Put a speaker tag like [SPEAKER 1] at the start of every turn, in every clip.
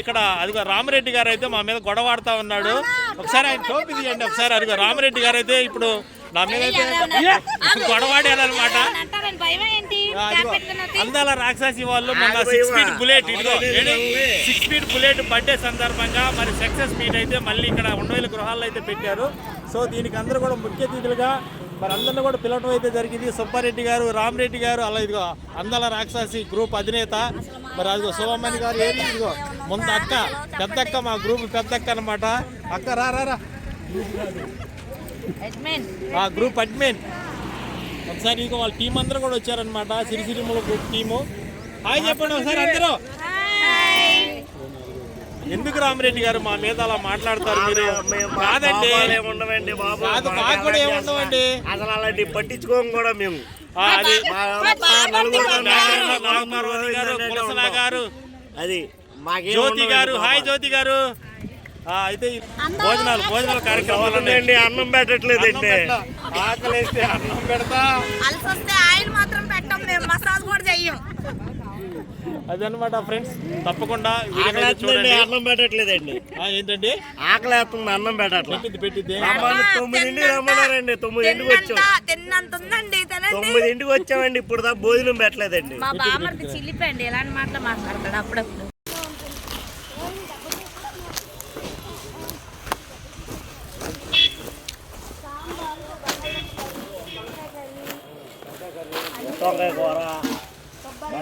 [SPEAKER 1] ఇక్కడ అదిగో రామరెడ్డి గారు అయితే మా మీద గొడవ ఆడుతా ఉన్నాడు. ఒకసారి ఆయన టోపీ తీయండి ఒకసారి అదిగో రామరెడ్డి గారు అయితే ఇప్పుడు నా మీద అయితే? అందాల రాక్షసి వాళ్ళు మొన్న సిక్స్ స్పీడ్ బుల్లెట్ ఇదిగో సిక్స్ స్పీడ్ బుల్లెట్ బర్త్డే సందర్భంగా మరి సక్సెస్ మీట్ అయితే మళ్ళీ ఇక్కడ ఉండవేల గృహాల్లో అయితే పెట్టారు. సో దీనికి అందరూ కూడా ముఖ్య అతిథులుగా మరి అందరిని కూడా పిలవడం అయితే జరిగింది. సుబ్బారెడ్డి గారు రామరెడ్డి గారు అలా ఇదిగో అందాల రాక్షసి గ్రూప్ అధినేత. మరి అదిగో శివమ్మని గారు ఏది ఇదిగో ముందు అక్క పెద్దక్క మా గ్రూప్ పెద్దక్క అనమాట అక్క రా రా. ఆ గ్రూప్ అడ్మిన్. ఒకసారి ఇంకో వాళ్ళ టీం అందరూ కూడా వచ్చారనమాట సిరిసిరిముల గ్రూప్ టీము. హాయ్ చెప్పండి ఒకసారి అందరూ. ఎందుకు రామరెడ్డి గారు మా మీద అలా మాట్లాడతారు మీరు? కాదండి.
[SPEAKER 2] ఉండవండి బాబు.
[SPEAKER 1] కాదు మాకు కూడా ఏముండవండి?
[SPEAKER 2] అసలు అలాంటి పట్టించుకోం కూడా మేము.
[SPEAKER 1] ఆ, అది గారు
[SPEAKER 2] అది
[SPEAKER 1] జ్యోతి గారు హాయ్ జ్యోతి గారు. ఆ, అయితే భోజనాలు భోజనాల కార్యక్రమాలు ఉన్నాయి.
[SPEAKER 2] ఉండదండి అన్నం పెట్టట్లేదండి.
[SPEAKER 1] అన్నం పెట్ట. ఆకలేస్తే అన్నం పెడతా.
[SPEAKER 3] అలసొస్తే ఆయిల్ మాత్రం పెట్టం మేము మసాజ్ కూడా చెయ్యం.
[SPEAKER 1] అదనమాట ఫ్రెండ్స్ తప్పకుండా
[SPEAKER 2] అన్నం పెట్టట్లేదండి.
[SPEAKER 1] ఆ, ఏంటండి?
[SPEAKER 2] ఆకలేస్తుంది అన్నం పెట్టట్లేదు
[SPEAKER 1] పెట్టింది
[SPEAKER 2] తొమ్మిదింటికి రమ్మన్నారండి తొమ్మిదింటికి వచ్చాం. తొమ్మిదింటికి వచ్చామండి ఇప్పుడు దాకా భోజనం పెట్టలేదండి.
[SPEAKER 3] మా బామర్ది చిల్లిపోయండి ఎలాంటి మాటలు మాట్లాడతాడు అప్పుడప్పుడు.
[SPEAKER 2] వంకాయ కూర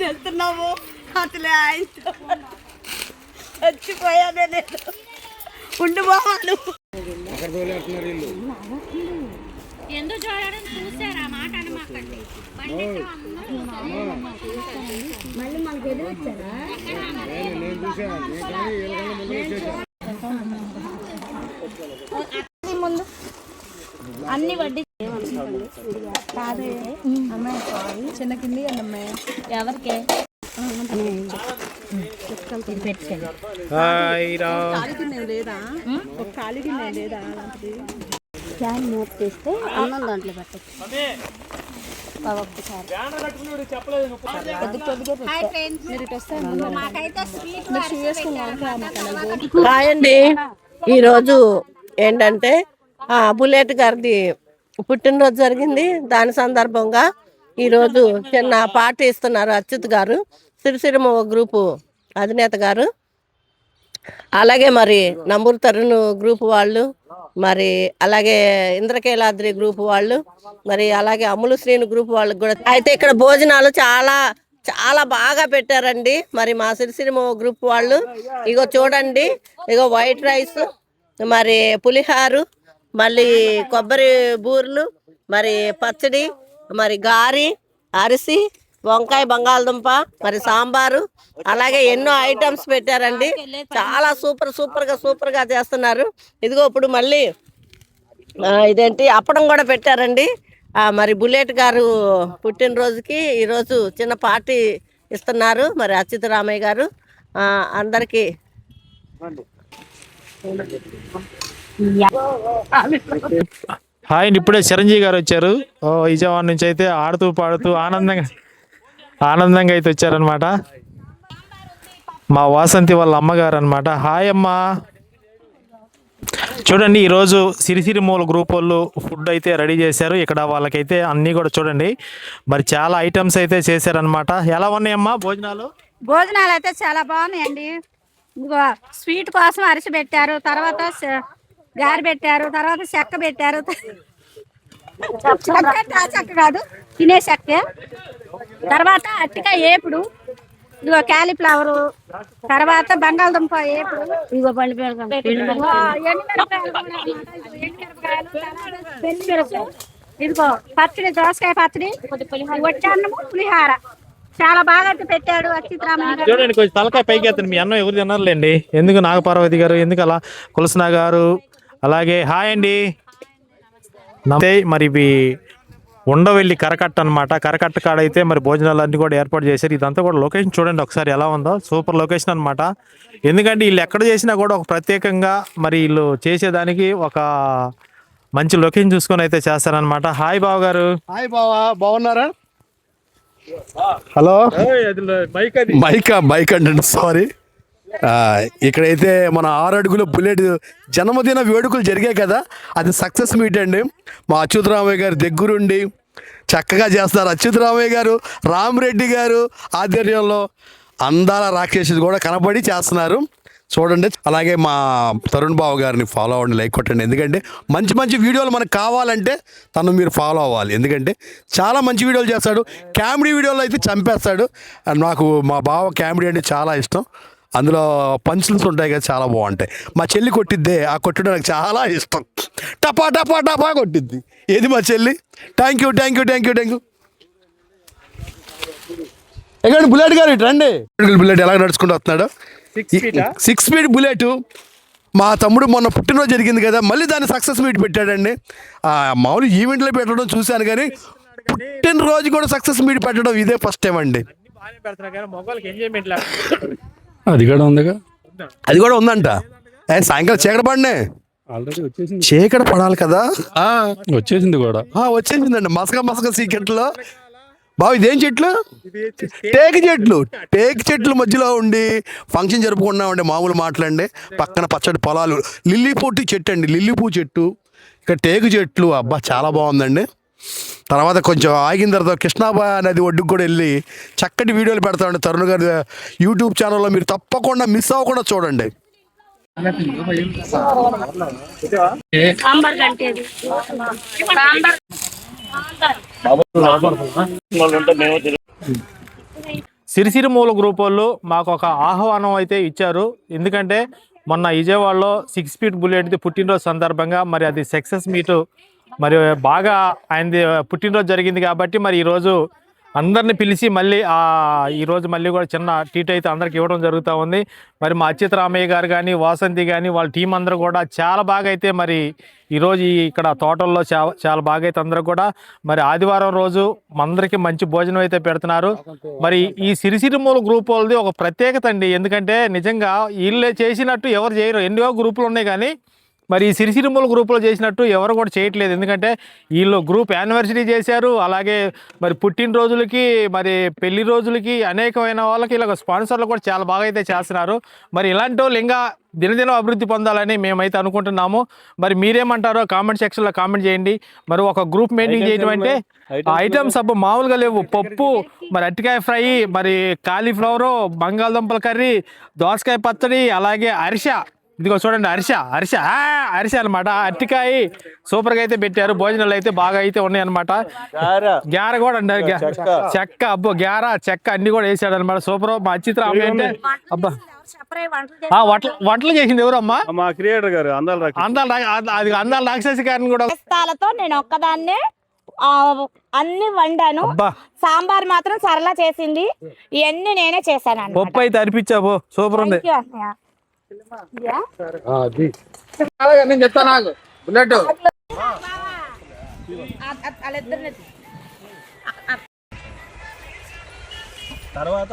[SPEAKER 3] వెళ్తున్నాము. అసలే ఆయనతో. చచ్చిపోయానే నేను. ఉండిపోవాను ఎందుకు చూడడం చూసారా మాట అనమాకండి. ముందు అన్ని వడ్డీ చిన్న కింది అమ్మాయి ఎవరికే
[SPEAKER 4] క్యాన్ మూత తీస్తే అన్నం దాంట్లో పెట్టచ్చు.
[SPEAKER 5] హాయ్ అండి. ఈరోజు ఏంటంటే ఆ, బుల్లెట్ గారిది పుట్టినరోజు జరిగింది. దాని సందర్భంగా ఈరోజు చిన్న పార్టీ ఇస్తున్నారు అచ్యుత్ గారు. సిరిసిరిమ గ్రూపు అధినేత గారు. అలాగే మరి నంబూరు తరుణ్ గ్రూప్ వాళ్ళు మరి అలాగే ఇంద్రకేలాద్రి గ్రూప్ వాళ్ళు మరి అలాగే అమ్ములు శ్రీను గ్రూప్ వాళ్ళకి కూడా. అయితే ఇక్కడ భోజనాలు చాలా చాలా బాగా పెట్టారండి. మరి మా సిరిసిరిమ గ్రూప్ వాళ్ళు ఇగో చూడండి ఇగో వైట్ రైస్ మరి పులిహారు మళ్ళీ కొబ్బరి బూర్లు మరి పచ్చడి మరి గారి అరిసి వంకాయ బంగాళదుంప మరి సాంబారు అలాగే ఎన్నో ఐటమ్స్ పెట్టారండి. చాలా సూపర్ సూపర్గా సూపర్గా చేస్తున్నారు. ఇదిగో ఇప్పుడు మళ్ళీ ఇదేంటి అప్పడం కూడా పెట్టారండి. మరి బుల్లెట్ గారు పుట్టినరోజుకి ఈరోజు చిన్న పార్టీ ఇస్తున్నారు మరి అచ్యుత రామయ్య గారు. అందరికీ.
[SPEAKER 1] హాయ్ ఇప్పుడే చిరంజీవి గారు వచ్చారు. ఓ విజయవాడ నుంచి అయితే ఆడుతూ పాడుతూ ఆనందంగా ఆనందంగా అయితే వచ్చారనమాట మా వాసంతి వాళ్ళ అమ్మగారు అనమాట హాయ్ అమ్మా. చూడండి ఈరోజు సిరిసిరి మూల గ్రూప్ వాళ్ళు ఫుడ్ అయితే రెడీ చేశారు. ఇక్కడ వాళ్ళకైతే అన్నీ కూడా చూడండి. మరి చాలా ఐటమ్స్ అయితే చేశారనమాట ఎలా ఉన్నాయమ్మా భోజనాలు?
[SPEAKER 4] భోజనాలు అయితే చాలా బాగున్నాయండి. ఇదిగో స్వీట్ కోసం అరిసి పెట్టారు. తర్వాత గారి పెట్టారు. తర్వాత చెక్క పెట్టారు. చెక్క కాదు. తినే చెక్క తర్వాత అట్టిగా ఏపుడు. ఇదిగో క్యాలీఫ్లవర్. తర్వాత బంగాళదుంప ఏపుడు. ఇదిగో అన్నమాట. ఇదిగో ఎండుమిరపకాయలు, పచ్చడి దోసకాయ పచ్చడి. వట్టన్నము పులిహార. చాలా బాగా పెట్టాడు
[SPEAKER 1] చూడండి కొంచెం తలకాయ పైకి ఎత్తండి. మీ అన్నం ఎవరు తిన్నారులేండి? ఎందుకు నాగపార్వతి గారు? ఎందుకు అలా కులసనా గారు? అలాగే హాయ్ అండి. నమస్తే మరి ఇవి ఉండవెల్లి కరకట్ట అనమాట కరకట్ట కాడ అయితే మరి భోజనాలు అన్ని కూడా ఏర్పాటు చేశారు. ఇదంతా కూడా లొకేషన్ చూడండి ఒకసారి ఎలా ఉందో. సూపర్ లొకేషన్ అనమాట ఎందుకంటే వీళ్ళు ఎక్కడ చేసినా కూడా ఒక ప్రత్యేకంగా మరి వీళ్ళు చేసేదానికి ఒక మంచి లొకేషన్ చూసుకొని అయితే చేస్తారనమాట హాయ్ బావ గారు.
[SPEAKER 2] హాయ్ బావా బాగున్నారా? హలో మైక్ మైక్ అంటే సారీ ఇక్కడైతే మన ఆరు అడుగుల బుల్లెట్ జన్మదిన వేడుకలు జరిగాయి కదా అది సక్సెస్ మీట్ అండి. మా అచ్యుతరామయ్య గారి దగ్గరుండి చక్కగా చేస్తారు అచ్యుతరామయ్య గారు రామరెడ్డి గారు ఆధ్వర్యంలో అందాల రాకేష్ కూడా కనబడి చేస్తున్నారు. చూడండి అలాగే మా తరుణ్ బాబు గారిని ఫాలో అవ్వండి లైక్ కొట్టండి. ఎందుకంటే మంచి మంచి వీడియోలు మనకు కావాలంటే తను మీరు ఫాలో అవ్వాలి. ఎందుకంటే చాలా మంచి వీడియోలు చేస్తాడు. కామెడీ వీడియోలు అయితే చంపేస్తాడు. నాకు మా బావ కామెడీ అంటే చాలా ఇష్టం. అందులో పంచులు ఉంటాయి కదా చాలా బాగుంటాయి. మా చెల్లి కొట్టిద్దే ఆ కొట్టడం నాకు చాలా ఇష్టం. టపా టపా టపా కొట్టిద్ది. ఏది మా చెల్లి? Thank you thank you thank you thank you ఎక్కడ బుల్లెట్ గారు ఇటు రండి. బుల్లెట్ ఎలా నడుచుకుంటూ వస్తున్నాడు? Six speed bullet. మా తమ్ముడు మొన్న పుట్టినరోజు జరిగింది కదా మళ్ళీ దాన్ని సక్సెస్ మీట్ పెట్టాడండి. ఆ, మామూలు ఈవెంట్లో పెట్టడం చూశాను కానీ పుట్టినరోజు కూడా సక్సెస్ మీట్ పెట్టడం ఇదే ఫస్ట్ టైం అండి.
[SPEAKER 6] అది కూడా ఉందిగా.
[SPEAKER 2] అది కూడా ఉందంట. ఏ, సాయంకాలం చీకట పడినే?
[SPEAKER 6] ఆల్రెడీ వచ్చేసింది.
[SPEAKER 2] చీకట పడాలి కదా? ఆ,
[SPEAKER 6] వచ్చేసింది కూడా.
[SPEAKER 2] ఆ, వచ్చేసిందండి మసక మసక సీకెట్లో బాబు ఇదేం చెట్లు? టేక్ చెట్లు. టేక్ చెట్లు మధ్యలో ఉండి ఫంక్షన్ జరుపుకున్నామండి మామూలు మాటలండి. పక్కన పచ్చడి పొలాలు. లిల్లీ పూటి చెట్టు అండి. లిల్లీ పూ చెట్టు. ఇక్కడ టేకు చెట్లు. అబ్బా చాలా బాగుందండి. తర్వాత కొంచెం ఆగిన తర్వాత కృష్ణాబా నది ఒడ్డుకు కూడా వెళ్ళి చక్కటి వీడియోలు పెడతామండి తరుణ్ గారి యూట్యూబ్ ఛానల్లో మీరు తప్పకుండా మిస్ అవ్వకుండా చూడండి.
[SPEAKER 1] సిరిసిరిమూల గ్రూప్ వాళ్ళు మాకు ఒక ఆహ్వానం అయితే ఇచ్చారు. ఎందుకంటే మొన్న విజయవాడలో సిక్స్ ఫీట్ బుల్లెట్ది పుట్టినరోజు సందర్భంగా మరి అది సక్సెస్ మీట్ మరి బాగా ఆయనది పుట్టినరోజు జరిగింది కాబట్టి మరి ఈరోజు అందరిని పిలిచి మళ్ళీ ఆ ఈరోజు మళ్ళీ కూడా చిన్న టీట్ అయితే అందరికి ఇవ్వడం జరుగుతూ ఉంది. మరి మా అచ్యుత రామయ్య గారు కానీ వాసంతి కానీ వాళ్ళ టీం అందరూ కూడా చాలా బాగా అయితే మరి ఈరోజు ఇక్కడ తోటల్లో చాలా చాలా బాగా అయితే అందరూ కూడా మరి ఆదివారం రోజు అందరికీ మంచి భోజనం అయితే పెడుతున్నారు. మరి ఈ సిరిసిరిమూల గ్రూప్ వాళ్ళది ఒక ప్రత్యేకత అండి. ఎందుకంటే నిజంగా వీళ్ళే చేసినట్టు ఎవరు చేయరు. ఎన్నో గ్రూపులు ఉన్నాయి కానీ మరి ఈ సిరిసిరిమూల గ్రూప్లో చేసినట్టు ఎవరు కూడా చేయట్లేదు. ఎందుకంటే వీళ్ళు గ్రూప్ యానివర్సరీ చేశారు. అలాగే మరి పుట్టినరోజులకి మరి పెళ్ళి రోజులకి అనేకమైన వాళ్ళకి ఇలా స్పాన్సర్లు కూడా చాలా బాగా అయితే చేస్తున్నారు. మరి ఇలాంటి వాళ్ళు ఇంకా దినదినం అభివృద్ధి పొందాలని మేమైతే అనుకుంటున్నాము. మరి మీరేమంటారో కామెంట్ సెక్షన్లో కామెంట్ చేయండి. మరి ఒక గ్రూప్ మెయింటైన్ చేయడం అంటే ఐటమ్స్ అబ్బా మామూలుగా లేవు. పప్పు మరి అరటికాయ ఫ్రై మరి కాలీఫ్లవరు బంగాళదుంపల కర్రీ దోసకాయ పచ్చడి అలాగే అరిసె. ఇదిగో చూడండి అరిసె అరిసె. ఆ, అరిసె అనమాట అరటికాయ సూపర్గా అయితే పెట్టారు. భోజనాలు అయితే బాగా అయితే ఉన్నాయి అనమాట గ్యార కూడా అండి. గ్యా- చెక్క. అబ్బో గ్యార చెక్క అన్ని కూడా వేసాడు అనమాట సూపర్. మా అచ్చిత్ర అమ్మాయి అంటే అబ్బా.
[SPEAKER 3] వంటలు
[SPEAKER 1] చేసింది ఎవరమ్మా
[SPEAKER 6] మా క్రియేటర్ గారు అందాల రాకి
[SPEAKER 1] అందాల రా- అది అందాల రాక్షసి గారిని కూడా
[SPEAKER 3] నేను ఒక్కదాన్నే అన్ని వండాను.
[SPEAKER 1] అబ్బా.
[SPEAKER 3] సాంబార్ మాత్రం సరళ చేసింది. ఇవన్నీ నేనే చేశాను.
[SPEAKER 1] పప్పు అయితే అనిపించావు సూపర్ ఉంది.
[SPEAKER 3] యా?
[SPEAKER 1] నేను చెప్తాను నాకు బుల్లెట్ తర్వాత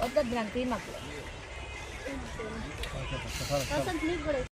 [SPEAKER 3] వద్దొద్దు నాకు.